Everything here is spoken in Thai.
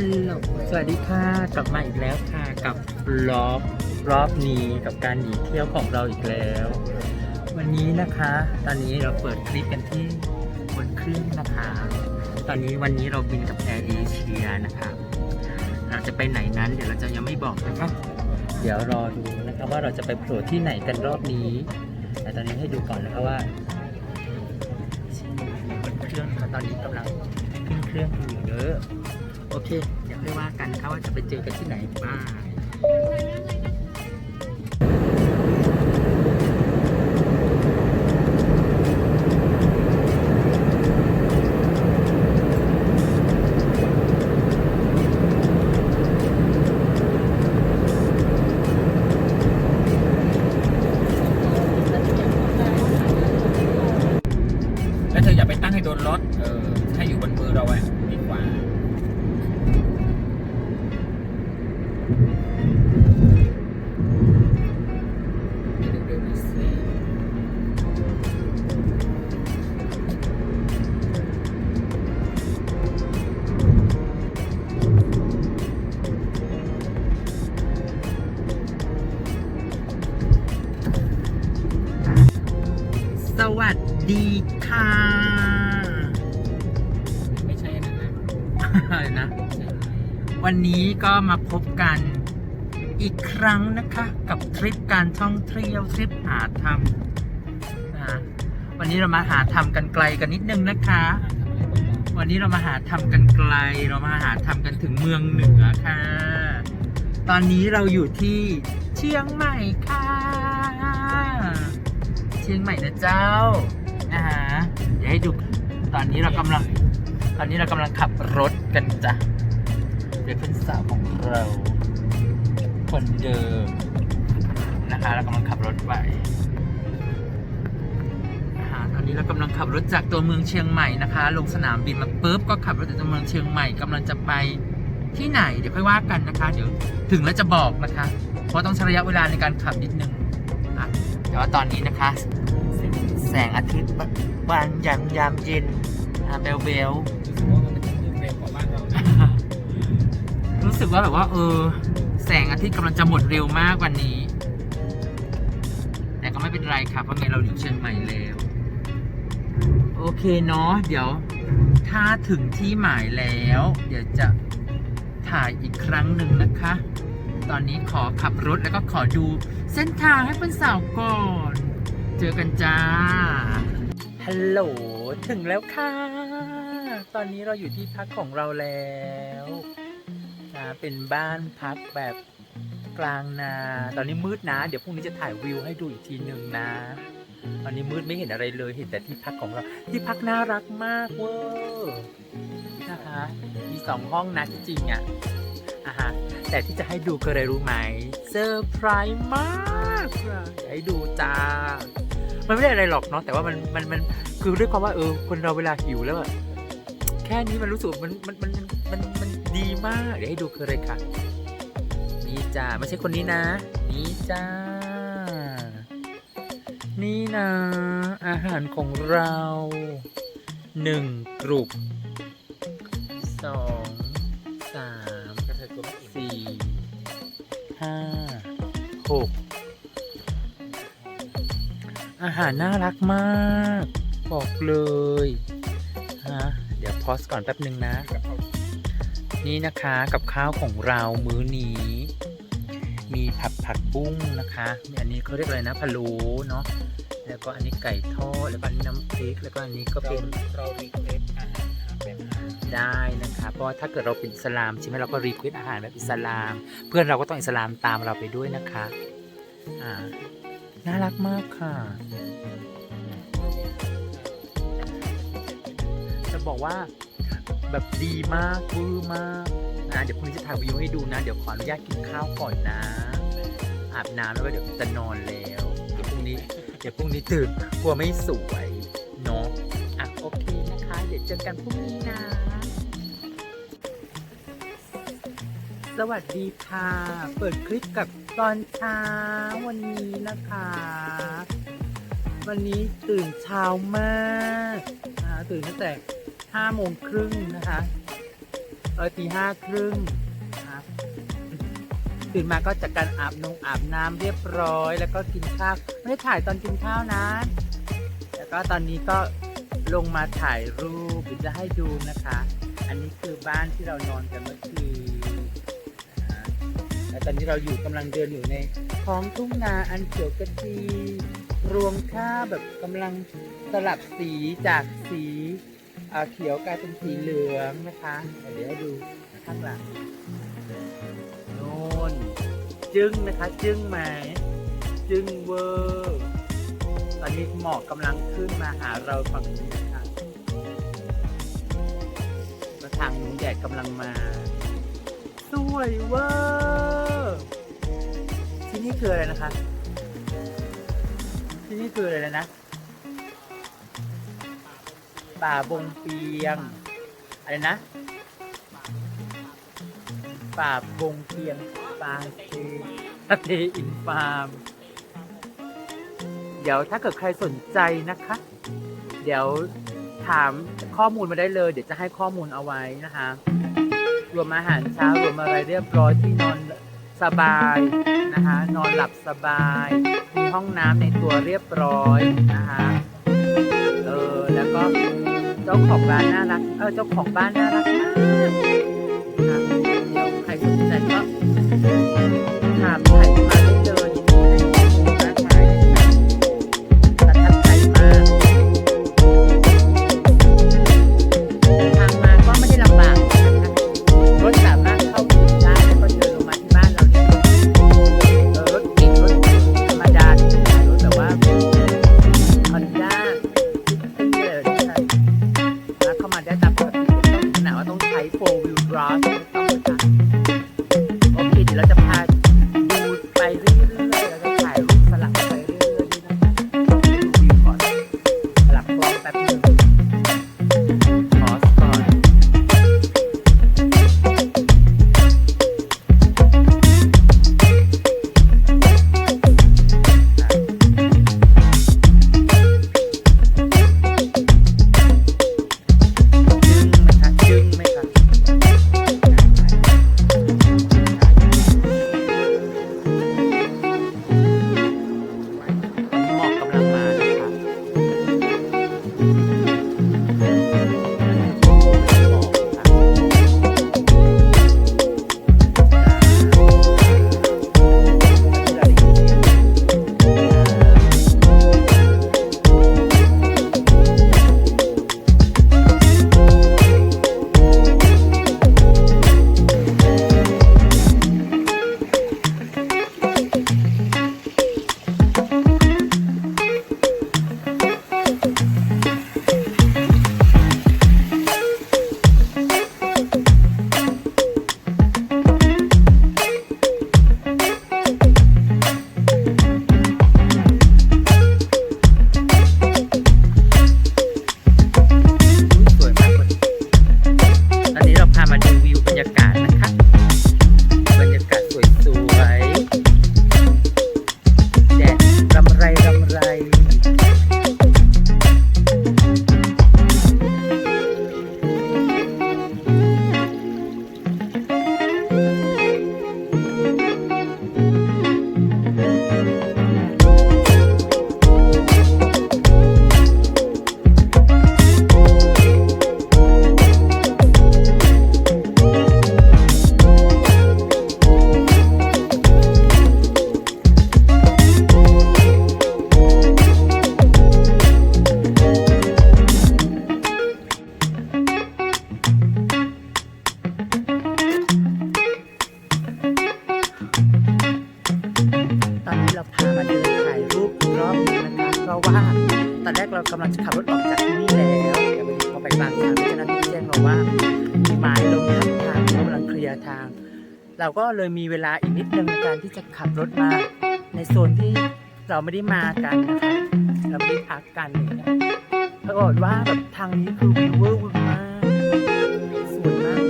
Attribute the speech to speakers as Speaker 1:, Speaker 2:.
Speaker 1: ฮัลโหล สวัสดีค่ะ กลับมาอีกแล้วค่ะ กับบล็อกรอบนี้กับการหนีเที่ยวของเราอีกแล้ว วันนี้นะคะ ตอนนี้เราเปิดคลิปกันที่บนเครื่องนะคะ ตอนนี้วันนี้เราบินกับแอร์เอเชียนะคะ เราจะไปไหนนั้นเดี๋ยวเราจะยังไม่บอกนะคะ เดี๋ยวรอดูนะคะว่าเราจะไปโผล่ที่ไหนกันรอบนี้ แต่ตอนนี้ให้ดูก่อนนะคะว่าบนเครื่องค่ะตอนนี้กำลังขึ้นเครื่องอยู่เด้อ โอเค เดี๋ยวค่อยว่ากันครับว่าจะไปเจอกันที่ไหนบ้าง
Speaker 2: วัส
Speaker 1: ดีค่ะ
Speaker 2: ไม่ใช่นั่นนะ
Speaker 1: อะไรนะ
Speaker 2: ไม่ใช่
Speaker 1: วันนี้ก็มาพบกันอีกครั้งนะคะ กับทริปการท่องเที่ยวทริปหาธรรมนะวันนี้เรามาหาธรรมกันไกลกันนิดนึงนะคะ วันนี้เรามาหาทำกันไกล เรามาหาทำกันถึงเมืองเหนือค่ะ ตอนนี้เราอยู่ที่เชียงใหม่ค่ะเชียงใหม่นะเจ้านะฮะเดี๋ยวให้ดูตอนนี้เรากำลัง ตอนนี้เรากำลังขับรถกันจ้ะเดี๋ยวเป็นสาวของเราคนเดิมนะคะเรากำลังขับรถไปนะคะตอนนี้เรากำลังขับรถจากตัวเมืองเชียงใหม่นะคะ ลงสนามบินมาปุ๊บก็ขับรถจากตัวเมืองเชียงใหม่กำลังจะไปที่ไหน เดี๋ยวค่อยว่ากันนะคะ เดี๋ยวถึงแล้วจะบอกนะคะ เพราะต้องใช้ระยะเวลาในการขับนิดนึง แต่ว่าตอนนี้นะคะ แสงอาทิตย์บานยามยามเย็นอะเบลเบล
Speaker 2: รู้สึกว่า
Speaker 1: แบบว่า เออ แสงอาทิตย์กำลังจะหมดเร็วมากว่านี้ แต่ก็ไม่เป็นไรค่ะเพราะไงเราอยู่เชียงใหม่แล้วโอเคเนาะเดี๋ยว ถ้าถึงที่หมายแล้ว เดี๋ยวจะถ่ายอีกครั้งหนึ่งนะคะ ตอนนี้ขอขับรถแล้วก็ขอดูเส้นทางให้เป็นสาวก่อน เจอกันจ้า ฮัลโหล ถึงแล้วค่ะ ตอนนี้เราอยู่ที่พักของเราแล้วนะเป็นบ้านพักแบบกลางนา ตอนนี้มืดนะ เดี๋ยวพรุ่งนี้จะถ่ายวิวให้ดูอีกทีหนึ่งนะ ตอนนี้มืดไม่เห็นอะไรเลย เห็นแต่ที่พักของเรา ที่พักน่ารักมากเวอร์นะคะ มีสองห้องนะที่จริงอะอะ แต่ที่จะให้ดูคืออะไรรู้ไหมเซอร์ไพรส์มากอะอยากให้ดูจ้า มันไม่ได้อะไรหรอกเนาะแต่ว่ามันมันมันคือด้วยความว่าเออคนเราเวลาหิวแล้วอะแค่นี้มันรู้สึกมันมันมันมันมันดีมาก เดี๋ยวให้ดูคืออะไรค่ะนี่จ้าไม่ใช่คนนี้นะ นี่จ้า นี่นะ อาหารของเราหนึ่งกลุ่มสอง สี่ห้าหกอาหารน่ารักมาก บอกเลยฮะเดี๋ยวพอสก่อนแป๊บหนึ่งนะ นี่นะคะกับข้าวของเรามื้อนี้ มีผัดผักบุ้งนะคะมีอันนี้เขาเรียกอะไรนะพะโล้เนาะแล้วก็อันนี้ไก่ทอดแล้วก็อันนี้น้ำพริกแล้วก็อันนี้ก็
Speaker 2: เป็
Speaker 1: น
Speaker 2: เรารีเควสอาหาร
Speaker 1: ได้นะคะเพราะถ้าเกิดเราเป็นอิสลามใช่ไหมเราก็รีเควสอาหารแบบอิสลาม เพื่อนเราก็ต้องอิสลามตามเราไปด้วยนะคะอ่าน่ารักมากค่ะ จะบอกว่าแบบดีมากวือมากนะเดี๋ยวพรุ่งนี้จะถ่ายวิวให้ดูนะ เดี๋ยวขออนุญาตกินข้าวก่อนนะ อาบน้ำแล้วก็เดี๋ยวจะนอนแล้วเดี๋ยวพรุ่งนี้ เดี๋ยวพรุ่งนี้ตื่นกลัวไม่สวยเนาะอะโอเคนะคะ เดี๋ยวเจอกันพรุ่งนี้นะ สวัสดีค่ะ เปิดคลิปกับตอนเช้าวันนี้นะคะ วันนี้ตื่นเช้ามากนะตื่นตั้งแต่ห้าโมงครึ่งนะคะตอตีห้าครึ่งครับตื่นมาก็จากการอาบนงอาบน้ำเรียบร้อย แล้วก็กินข้าวไม่ได้ถ่ายตอนกินข้าวนะ แล้วก็ตอนนี้ก็ลงมาถ่ายรูปเดี๋ยวจะให้ดูนะคะ อันนี้คือบ้านที่เรานอนกันเมื่อคืน ตอนนี้เราอยู่กำลังเดินอยู่ในท้องทุ่งนาอันเขียวกระจีรวงข้าวแบบกำลังสลับสีจากสีอ่าเขียวกลายเป็นสีเหลืองนะคะเดี๋ยวดูข้างหลังโน่นจึ้งนะคะ จึ้งไหมจึ้งเวอร์ตอนนี้หมอกกำลังขึ้นมาหาเราฝั่งนี้นะคะแล้วทางนู้นแดดกำลังมา สวยเวอร์ ที่นี่คืออะไรนะคะ ที่นี่คืออะไรนะ ป่าบงเปียง อะไรนะ ป่าบงเปียงป่าเทสเตอินฟาร์ม เดี๋ยวถ้าเกิดใครสนใจนะคะ เดี๋ยวถามข้อมูลมาได้เลย เดี๋ยวจะให้ข้อมูลเอาไว้นะคะ รวมอาหารเช้ารวมอะไรเรียบร้อยที่นอน สบายนะคะนอนหลับสบาย มีห้องน้ำในตัวเรียบร้อยนะคะเออแล้วก็เจ้าของร้านน่ารักเออเจ้าของบ้านน่ารักมากนะคะเดี๋ยวใครสนใจก็ถามใคร กำลังจะขับรถออกจากที่นี่แล้วแต่วันนี้พอไปกลางทางเจ้าหน้าที่แจ้งเราว่ามีไม้ล้มทับทางเขากำลังเคลียร์ทาง เราก็เลยมีเวลาอีกนิดนึงในการที่จะขับรถมา ในโซนที่เราไม่ได้มากันนะคะเราไม่ได้พักกันอย่างเงี้ยปรากฏว่าแบบทางนี้คือวิวเวอร์วิวมาก